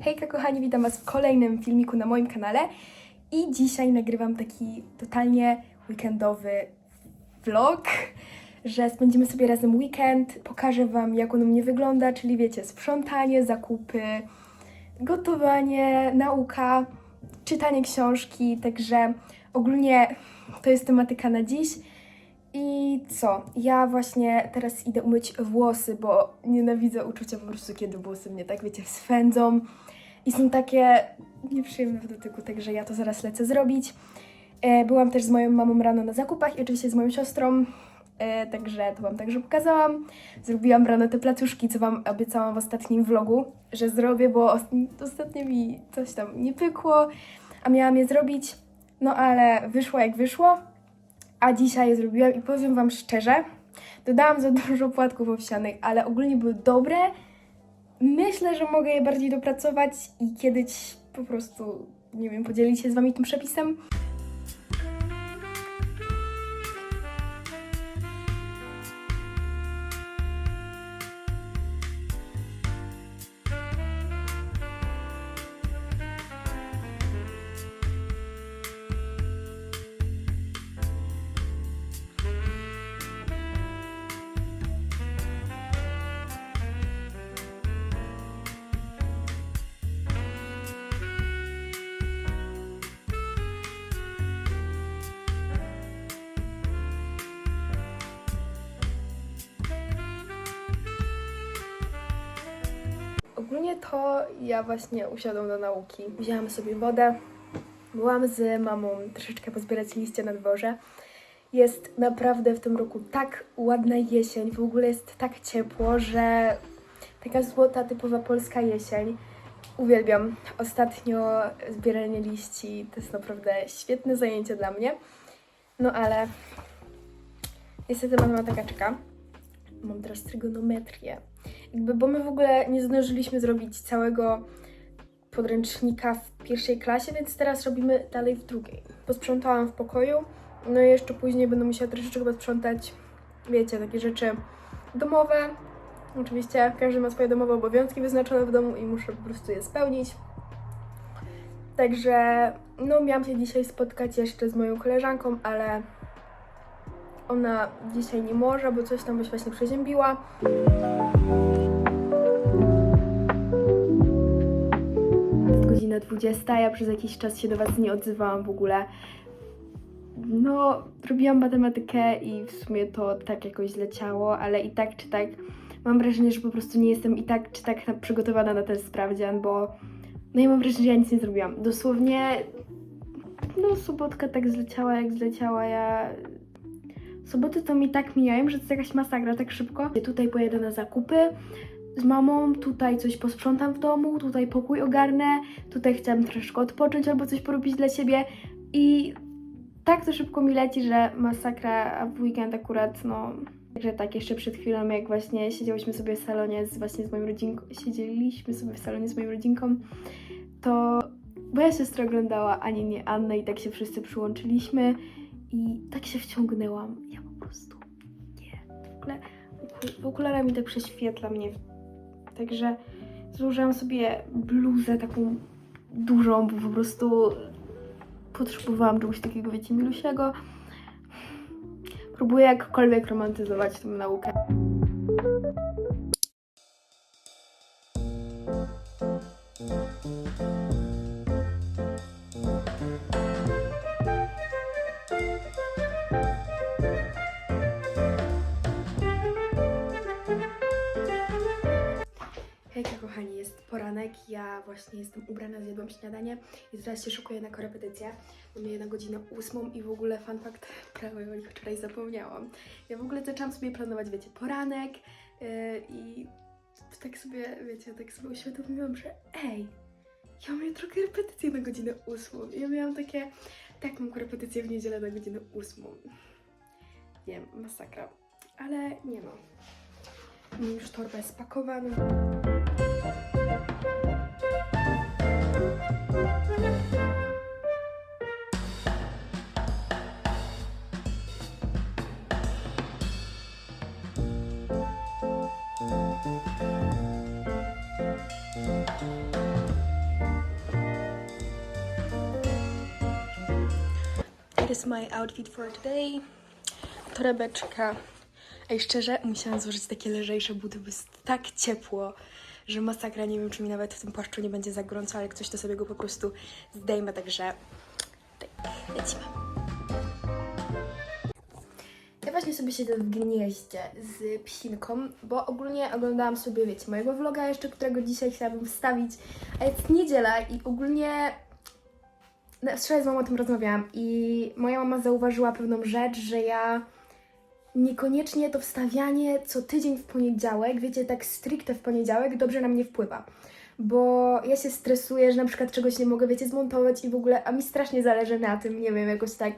Hejka kochani, witam Was w kolejnym filmiku na moim kanale i dzisiaj nagrywam taki totalnie weekendowy vlog, że spędzimy sobie razem weekend, pokażę Wam jak on u mnie wygląda, czyli wiecie, sprzątanie, zakupy, gotowanie, nauka, czytanie książki, także ogólnie to jest tematyka na dziś. I co? Ja właśnie teraz idę umyć włosy, bo nienawidzę uczucia po prostu, kiedy włosy mnie tak, wiecie, swędzą i są takie nieprzyjemne w dotyku, także ja to zaraz lecę zrobić. E, byłam też z moją mamą rano na zakupach i oczywiście z moją siostrą, e, także to Wam także pokazałam. Zrobiłam rano te placuszki, co Wam obiecałam w ostatnim vlogu, że zrobię, bo os- ostatnio mi coś tam nie pykło, a miałam je zrobić, no ale wyszło jak wyszło. A dzisiaj je zrobiłam i powiem Wam szczerze, dodałam za dużo płatków owsianych, ale ogólnie były dobre. Myślę, że mogę je bardziej dopracować i kiedyś po prostu, nie wiem, podzielić się z Wami tym przepisem. Ogólnie to ja właśnie usiadłam do nauki. Wzięłam sobie wodę. Byłam z mamą troszeczkę pozbierać liście na dworze. Jest naprawdę w tym roku tak ładna jesień, w ogóle jest tak ciepło, że taka złota, typowa polska jesień. Uwielbiam. Ostatnio zbieranie liści to jest naprawdę świetne zajęcie dla mnie. No ale niestety matematyka czeka. Mam teraz trygonometrię. Jakby, bo my w ogóle nie zdążyliśmy zrobić całego podręcznika w pierwszej klasie, więc teraz robimy dalej w drugiej. Posprzątałam w pokoju, no i jeszcze później będę musiała troszeczkę posprzątać, wiecie, takie rzeczy domowe. Oczywiście każdy ma swoje domowe obowiązki wyznaczone w domu i muszę po prostu je spełnić. Także, no miałam się dzisiaj spotkać jeszcze z moją koleżanką, ale ona dzisiaj nie może, bo coś tam byś właśnie przeziębiła. Godzina 20, ja przez jakiś czas się do Was nie odzywałam w ogóle. No, robiłam matematykę i w sumie to tak jakoś zleciało, ale i tak czy tak mam wrażenie, że po prostu nie jestem i tak czy tak na- przygotowana na ten sprawdzian, bo no i mam wrażenie, że ja nic nie zrobiłam. Dosłownie, no sobotka tak zleciała jak zleciała, ja... Soboty to mi tak mijają, że to jest jakaś masakra tak szybko. Tutaj pojedę na zakupy, z mamą, tutaj coś posprzątam w domu, tutaj pokój ogarnę, tutaj chciałam troszeczkę odpocząć albo coś porobić dla siebie i tak to szybko mi leci, że masakra, a w weekend akurat, no... Także tak, jeszcze przed chwilą, jak właśnie siedziałyśmy sobie w salonie z, właśnie z moją rodzinką, siedzieliśmy sobie w salonie z moją rodzinką, to moja siostra oglądała Ani nie Annę i tak się wszyscy przyłączyliśmy i tak się wciągnęłam. Ja po prostu nie. W ogóle w okularach mi tak prześwietla mnie Także złożyłam sobie bluzę taką dużą, bo po prostu potrzebowałam czegoś takiego, wiecie, milusiego. Próbuję jakkolwiek romantyzować tę naukę. Hejka kochani, jest poranek, ja właśnie jestem ubrana, zjadłam śniadanie i teraz się szykuję na korepetycję. Mamy na godzinę ósmą i w ogóle fun fact, prawie o nich wczoraj zapomniałam. Ja w ogóle zaczęłam sobie planować, wiecie, poranek yy, i tak sobie, wiecie, tak sobie uświadomiłam, że ej, ja mam jutro korepetycję na godzinę ósmą. Ja miałam takie, tak mam korepetycję w niedzielę na godzinę ósmą. Nie masakra. Ale nie no. Już torba jest spakowana. It is my outfit for today. Torebeczka Ej, szczerze, musiałam złożyć takie lżejsze buty, bo jest tak ciepło, że masakra. Nie wiem, czy mi nawet w tym płaszczu nie będzie za gorąco, ale jak coś to sobie go po prostu zdejmę, także tak, lecimy. Ja właśnie sobie siedzę w gnieździe z psinką, bo ogólnie oglądałam sobie, wiecie, mojego vloga jeszcze, którego dzisiaj chciałabym wstawić, a jest niedziela i ogólnie no, wczoraj z mamą o tym rozmawiałam i moja mama zauważyła pewną rzecz, że ja niekoniecznie to wstawianie co tydzień w poniedziałek, wiecie, tak stricte w poniedziałek dobrze na mnie wpływa. Bo ja się stresuję, że na przykład czegoś nie mogę, wiecie, zmontować i w ogóle, a mi strasznie zależy na tym, nie wiem, jakoś tak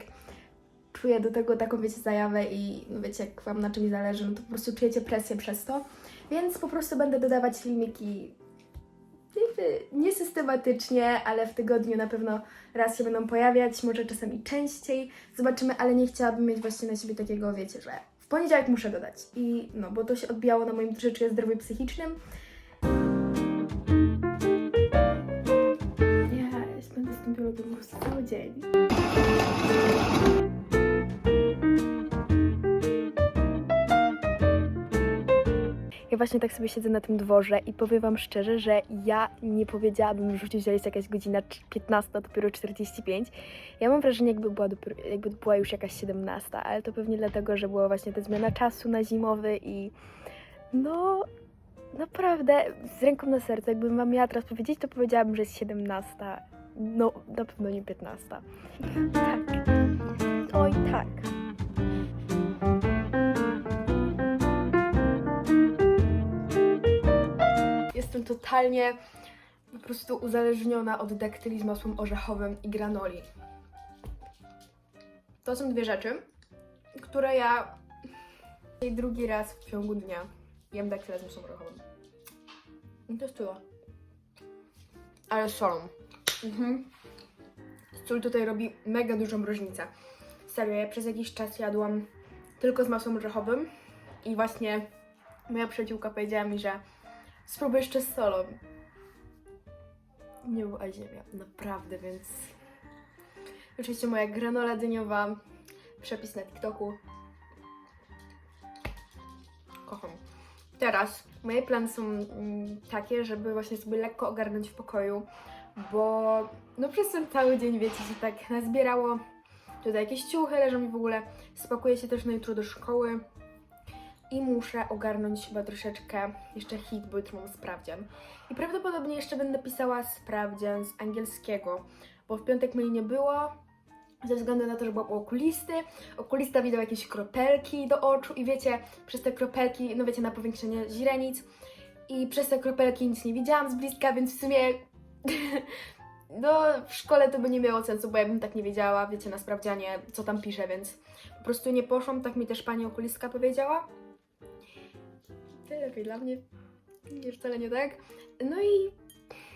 czuję do tego taką, wiecie, zajawę i no wiecie, jak Wam na czymś zależy, no to po prostu czujecie presję przez to. Więc po prostu będę dodawać filmiki niesystematycznie, ale w tygodniu na pewno raz się będą pojawiać, może czasami częściej. Zobaczymy, ale nie chciałabym mieć właśnie na siebie takiego, wiecie, że w poniedziałek muszę dodać. I no, bo to się odbijało na moim troszeczkę zdrowiu psychicznym. Ja będę z tym prostu cały dzień. Ja właśnie tak sobie siedzę na tym dworze i powiem Wam szczerze, że ja nie powiedziałabym w życiu, że jest jakaś godzina 15, dopiero 45. Ja mam wrażenie, jakby była, dopiero, jakby była już jakaś 17, ale to pewnie dlatego, że była właśnie ta zmiana czasu na zimowy i no naprawdę z ręką na sercu, jakbym Wam miała teraz powiedzieć, to powiedziałabym, że jest 17. No, na pewno nie 15. Tak. Oj, tak. Jestem totalnie po prostu uzależniona od daktyli z masłem orzechowym i granoli. To są dwie rzeczy, które ja drugi raz w ciągu dnia jem daktylę z masłem orzechowym. I to jest tyle. Ale solą. Mhm. Sól tutaj robi mega dużą różnicę. Serio, ja przez jakiś czas jadłam tylko z masłem orzechowym i właśnie moja przyjaciółka powiedziała mi, że spróbuj jeszcze z solą. Nie była ziemia, naprawdę, więc... Oczywiście moja granola dyniowa, przepis na TikToku. Kocham. Teraz moje plany są mm, takie, żeby właśnie sobie lekko ogarnąć w pokoju, bo no przez ten cały dzień, wiecie, się tak nazbierało. Tutaj jakieś ciuchy leżą mi w ogóle. Spakuję się też na jutro do szkoły. I muszę ogarnąć chyba troszeczkę jeszcze hit, bo jutro mam sprawdzian. I prawdopodobnie jeszcze będę pisała sprawdzian z angielskiego, bo w piątek mnie nie było, ze względu na to, że byłam u okulisty. Okulista widział jakieś kropelki do oczu i wiecie, przez te kropelki, no wiecie, na powiększenie źrenic i przez te kropelki nic nie widziałam z bliska, więc w sumie no w szkole to by nie miało sensu, bo ja bym tak nie wiedziała, wiecie, na sprawdzianie, co tam pisze, więc po prostu nie poszłam, tak mi też pani okulistka powiedziała. Lepiej dla mnie, nie wcale nie tak. No i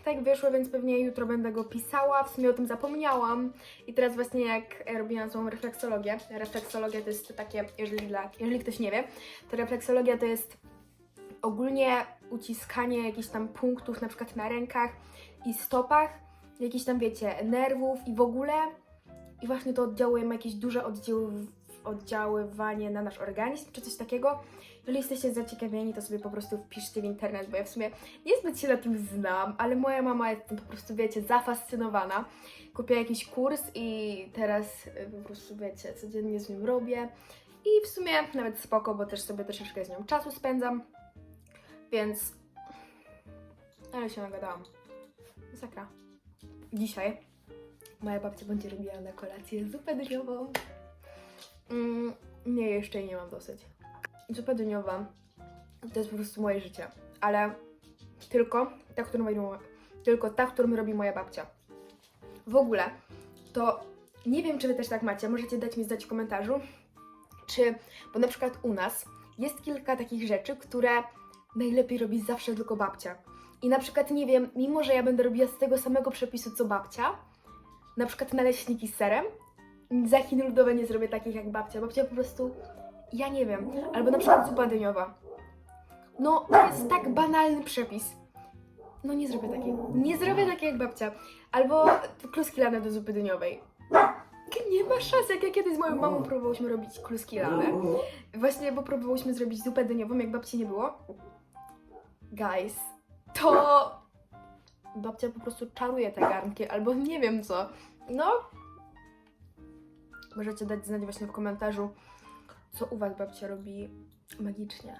tak wyszło, więc pewnie jutro będę go pisała. W sumie o tym zapomniałam. I teraz właśnie jak robiłam swoją refleksologię. Refleksologia to jest takie, jeżeli, dla, jeżeli ktoś nie wie, to refleksologia to jest ogólnie uciskanie jakichś tam punktów, na przykład na rękach i stopach, jakichś tam, wiecie, nerwów i w ogóle. I właśnie to oddziałuje, ma jakieś duże oddziaływ- oddziaływanie na nasz organizm, czy coś takiego. Jeżeli jesteście zaciekawieni, to sobie po prostu wpiszcie w internet, bo ja w sumie niezbyt się na tym znam, ale moja mama jest tym po prostu, wiecie, zafascynowana. Kupiła jakiś kurs i teraz y, po prostu, wiecie, codziennie z nim robię. I w sumie nawet spoko, bo też sobie troszeczkę z nią czasu spędzam. Więc... Ale się nagadałam. Masakra. Dzisiaj moja babcia będzie robiła na kolację zupę dyniową. Mm, nie, jeszcze jej nie mam dosyć. Zupa dyniowa to jest po prostu moje życie, ale tylko ta, którą robi, tylko ta, którą robi moja babcia. W ogóle to nie wiem, czy wy też tak macie, możecie dać mi znać w komentarzu, czy, bo na przykład u nas jest kilka takich rzeczy, które najlepiej robi zawsze tylko babcia. I na przykład nie wiem, mimo że ja będę robiła z tego samego przepisu co babcia, na przykład naleśniki z serem, za Chiny ludowe nie zrobię takich jak babcia. Babcia po prostu, ja nie wiem. Albo na przykład zupa dyniowa. No, to jest tak banalny przepis. No nie zrobię takiej. Nie zrobię takiej jak babcia. Albo kluski lane do zupy dyniowej. Nie ma szans, jak ja kiedyś z moją mamą próbowałyśmy robić kluski lane. Właśnie, bo próbowałyśmy zrobić zupę dyniową, jak babci nie było. Guys, to... Babcia po prostu czaruje te garnki, albo nie wiem co. No, Możecie dać znać właśnie w komentarzu, co u Was babcia robi magicznie.